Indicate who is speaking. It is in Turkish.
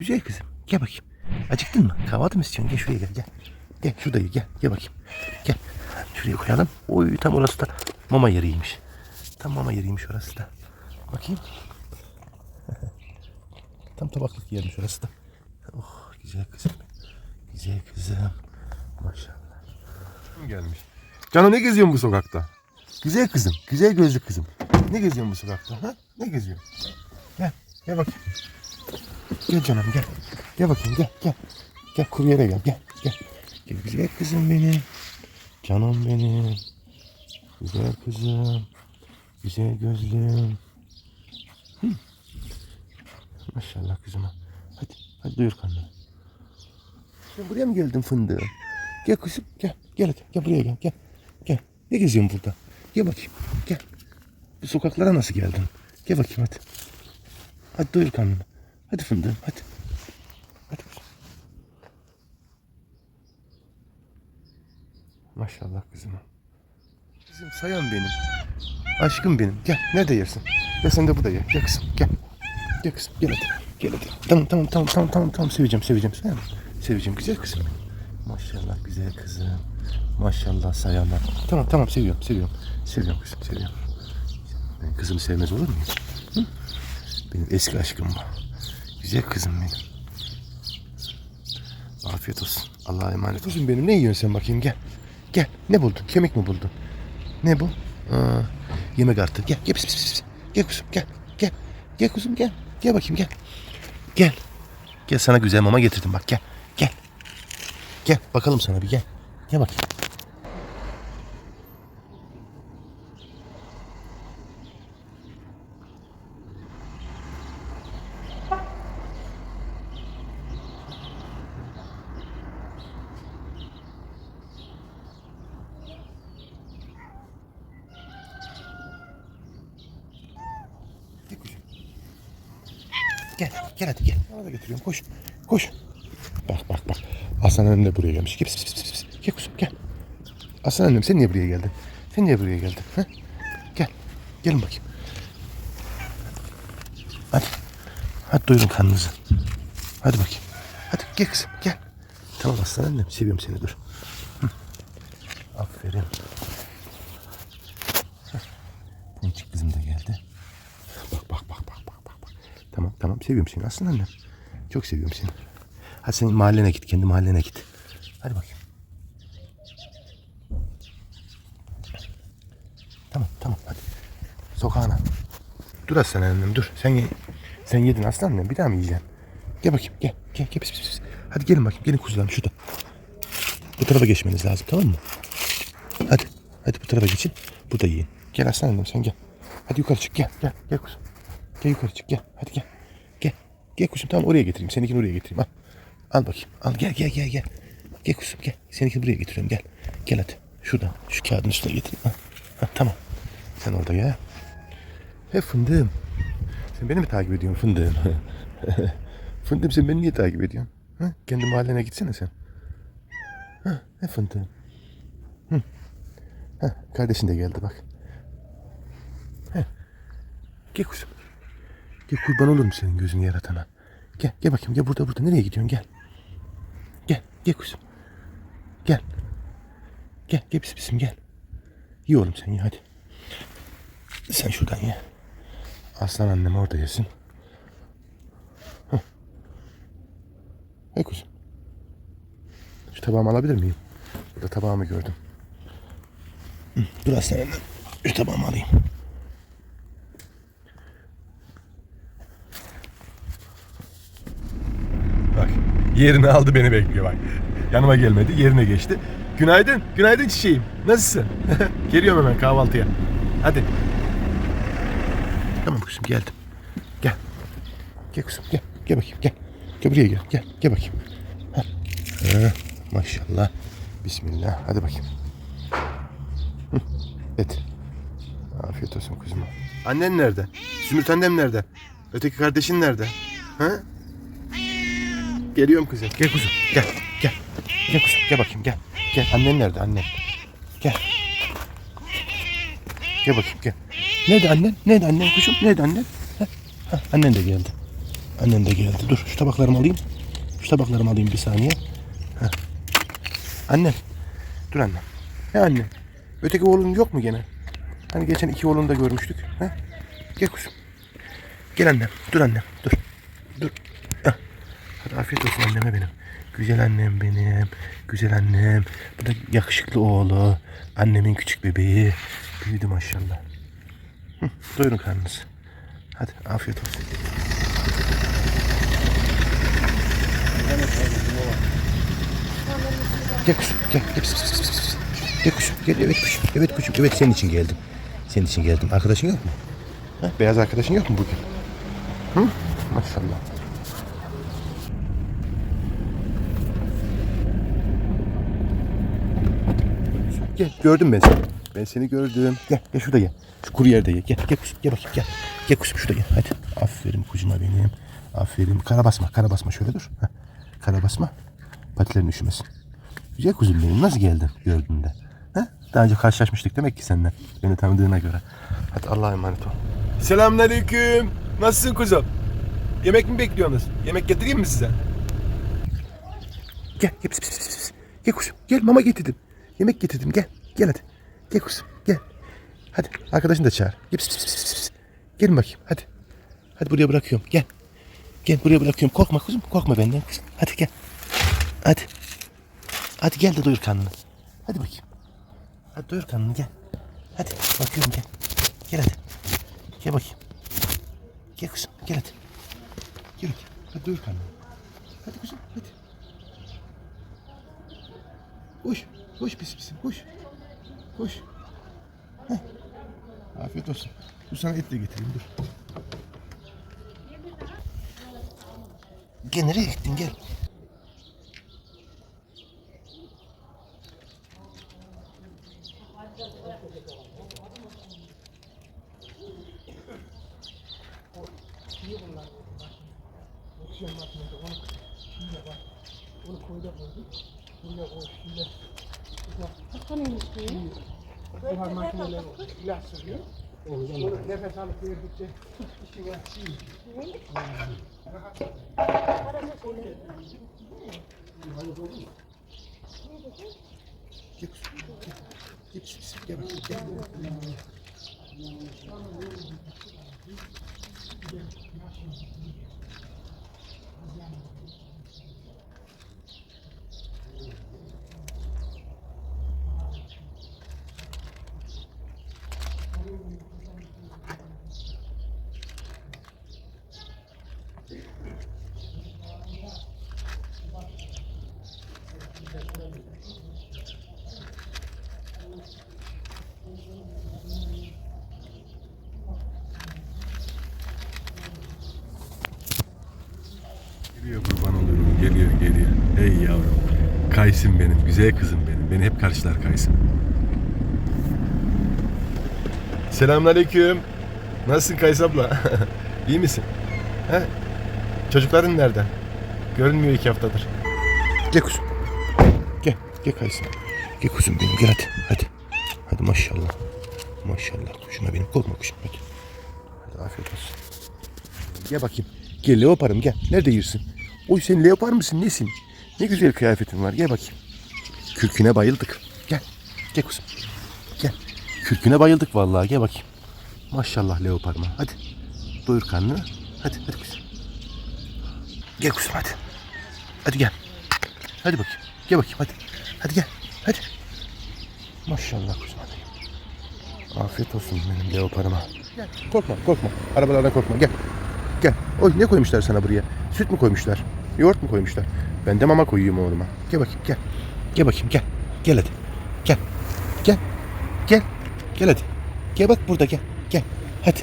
Speaker 1: Güzel kızım. Gel bakayım. Acıktın mı? Kahvaltı mı istiyorsun? Gel şuraya gel. Gel. Gel şurada ye, gel. Gel bakayım. Gel. Şuraya koyalım. Oy tam orası da mama yeriymiş. Tam mama yeriymiş orası da. Bakayım. tam tabaklık yermiş orası da. Oh güzel kızım. Güzel kızım. Maşallah.
Speaker 2: Kim gelmiş? Canım ne geziyorsun bu sokakta?
Speaker 1: Güzel kızım. Güzel gözlü kızım. Ne geziyorsun bu sokakta? Ha? Ne geziyorsun? Gel. Gel bakayım. Gel canım gel. Gel bakayım gel gel. Gel kuryere gel gel gel. Gel güzel kızım benim. Canım benim. Güzel kızım. Güzel gözlüm. Hı. Maşallah kızıma. Hadi hadi doyur karnını. Sen buraya mı geldin fındığım? Gel kızım gel. Gel hadi. Gel buraya gel. Gel. Gel. Ne geziyorsun burada? Gel bakayım. Gel. Bu sokaklara nasıl geldin? Gel bakayım hadi. Hadi doyur karnını. Hadi fındığım hadi. Hadi kızım. Maşallah kızıma. Kızım sayan benim. Aşkım benim. Gel. Nerede yersin? Gel sen de burada ye. Gel kızım. Gel. Gel kızım. Gel hadi. Gel hadi. Tamam tamam tamam tamam tamam tamam seveceğim seveceğim. Sen seveceğim güzel kızım. Maşallah güzel kızım. Maşallah sayanlar. Tamam tamam seviyorum seviyorum. Seviyorum kızım seviyorum. Ben kızımı sevmez olur muyum? Hı? Benim eski aşkım bu. Güzel kızım benim. Afiyet olsun. Allah'a emanet ol. Kızım benim ne yiyorsun sen bakayım gel. Gel. Ne buldun? Kemik mi buldun? Ne bu? Aa, yemek artık. Gel. Gel. Pis, pis, pis. Gel kuzum gel. Gel. Gel kuzum gel. Gel bakayım gel. Gel. Gel sana güzel mama getirdim bak gel. Gel. Gel bakalım sana bir gel. Gel bakayım. Gel kuzum. Gel, hadi gel. Bana da getiriyorum. Koş, koş. Bak, bak, bak. Aslan annem de buraya gelmiş. Gel, pis, pis, pis. Gel kuzum, gel. Aslan annem sen niye buraya geldin? Sen niye buraya geldin? Ha? Gel, gelin bakayım. Hadi. Hadi doyurun karnınızı. Hadi bakayım. Hadi gel kızım, gel. Tamam aslan annem, seviyorum seni dur. Hı. Aferin. Heh. Ponçik kızım da geldi. Bak bak bak bak bak bak. bak. Tamam tamam seviyorum seni aslında annem. Çok seviyorum seni. Hadi sen mahallene git kendi mahallene git. Hadi bakayım. Tamam tamam hadi. Sokağına. Dur aslan annem dur. Sen. Sen yedin aslan annem bir daha mı yiyeceksin? Gel bakayım gel. Gel gel pis pis pis. Hadi gelin bakayım gelin kuzularım şurada. Bu tarafa geçmeniz lazım tamam mı? Hadi. Hadi bu tarafa geçin. Burada yiyin. Gel aslan annem sen gel. Hadi yukarı çık gel gel gel kuzum. Gel yukarı çık gel. Hadi gel. Gel. Kuzum tamam oraya getireyim. Seninkini oraya getireyim al. Al bakayım. Al gel gel gel gel. Gel kuzum gel. Seninkini buraya getiriyorum gel. Gel hadi. Şuradan şu kağıdın üstüne getireyim. Ha. Ha, tamam. Sen orada gel. He fındığım. Sen beni mi takip ediyorsun fındığım? fındığım sen beni niye takip ediyorsun? Ha? Kendi mahallene gitsene sen. Ha, ne fındığım? Hı. Ha, kardeşin de geldi bak. Gel kuzum. Gel kurban olurum senin gözünü yaratana. Gel gel bakayım gel burada burada nereye gidiyorsun gel. Gel gel kuzum. Gel. Gel gel pis pisim gel. Ye oğlum sen ye hadi. Sen şuradan ye. Aslan annem orada yesin. Hah. Hey kuzum. Şu tabağımı alabilir miyim? Burada tabağımı gördüm. Dur aslan annem. Şu tabağımı alayım.
Speaker 2: Yerini aldı beni bekliyor bak. Yanıma gelmedi yerine geçti. Günaydın. Günaydın çiçeğim. Nasılsın? Geliyorum hemen kahvaltıya. Hadi.
Speaker 1: Tamam kuzum geldim. Gel. Gel kuzum gel. Gel bakayım gel. Gel buraya gel. Gel. Gel bakayım. Ha, maşallah. Bismillah. Hadi bakayım. Hı, Et. Afiyet olsun kuzuma. Annen nerede? Zümrüt annem nerede? Öteki kardeşin nerede? Ha? Geliyorum kızım. Gel kuzum. Gel. Gel. Gel kuzum. Gel bakayım gel. Gel. Annen nerede annen? Gel. Gel bakayım gel. Nerede annen? Nerede annen kuşum? Nerede annen? Heh, heh, annen de geldi. Annen de geldi. Dur şu tabaklarımı alayım. Şu tabaklarımı alayım bir saniye. Heh. Annem. Dur annem. Ne annem? Öteki oğlun yok mu gene? Hani geçen iki oğlunu da görmüştük. Ha? Gel kuzum. Gel annem. Dur annem. Dur. Dur. Hadi afiyet olsun anneme benim. Güzel annem benim. Güzel annem. Bu da yakışıklı oğlu. Annemin küçük bebeği. Büyüdü maşallah. Hı, doyurun karnınızı. Hadi afiyet olsun. Gel kuşum gel. Gel, pis, pis, pis, pis. gel kuşum gel. Evet kuşum. Evet kuşum. Evet senin için geldim. Senin için geldim. Arkadaşın yok mu? Ha? Beyaz arkadaşın yok mu bugün? Hı? Maşallah. Gel gördüm ben seni. Ben seni gördüm. Gel gel şurada gel. Şu kuru yerde ye. Gel gel kuşum gel bakayım gel. Gel kuşum şurada gel. Hadi. Aferin kuzuma benim. Aferin. Kara basma kara basma şöyle dur. Heh. Kara basma. Patilerin üşümesin. Güzel kuzum benim. Nasıl geldin gördüğünde? Ha? Daha önce karşılaşmıştık demek ki senden. Beni tanıdığına göre. Hadi Allah'a emanet ol.
Speaker 2: Selamünaleyküm. Nasılsın kuzum? Yemek mi bekliyorsunuz? Yemek getireyim mi size?
Speaker 1: Gel gel pis, pis, pis. Gel kuzum gel mama getirdim. Yemek getirdim gel. Gel hadi. Gel kuzum gel. Hadi arkadaşını da çağır. Gel pis, pis, pis, pis. Gelin bakayım hadi. Hadi buraya bırakıyorum gel. Gel buraya bırakıyorum. Korkma kuzum korkma benden kuzum. Hadi gel. Hadi. Hadi gel de doyur karnını. Hadi bakayım. Hadi doyur karnını gel. Hadi bakıyorum gel. Gel hadi. Gel bakayım. Gel kuzum gel hadi. Gel. Hadi doyur karnını. Hadi kuzum hadi. Koş. Koş pis pis. Koş. Koş. Heh. Afiyet olsun. Dur sana et de getireyim dur. Gel nereye gittin gel. Gel kuzum. Gel. Gel pis pis. Gel bakayım gel.
Speaker 2: Geliyor kurban olurum. Geliyor geliyor. Hey yavrum. Kaysın benim. Güzel kızım benim. Beni hep karşılar Kaysın. Selamünaleyküm. Nasılsın Kays abla? İyi misin? He? Çocukların nerede? Görünmüyor iki haftadır.
Speaker 1: Gel kuzum. Gel. Gel Kaysın. Gel kuzum benim gel hadi. Hadi. Hadi maşallah. Maşallah kuşuma benim. Korkma kuşum hadi. Hadi afiyet olsun. Gel bakayım. Gel leoparım gel. Nerede yersin? Oy sen leopar mısın nesin? Ne güzel kıyafetin var. Gel bakayım. Kürküne bayıldık. Gel. Gel kuzum. Gel. Kürküne bayıldık vallahi. Gel bakayım. Maşallah leoparıma. Hadi. Doyur karnını. Hadi hadi kuzum. Gel kuzum hadi. Hadi gel. Hadi bakayım. Gel bakayım hadi. Hadi gel. Hadi. Maşallah kuzum hadi. Afiyet olsun benim leoparıma. Gel. Korkma korkma. Arabalardan korkma gel. Gel. Oy ne koymuşlar sana buraya? Süt mü koymuşlar? Yoğurt mu koymuşlar? Ben de mama koyuyorum oğluma. Gel bakayım gel. Gel bakayım gel. Gel hadi. Gel. Gel. Gel. Gel hadi. Gel bak burada gel. Gel. Hadi.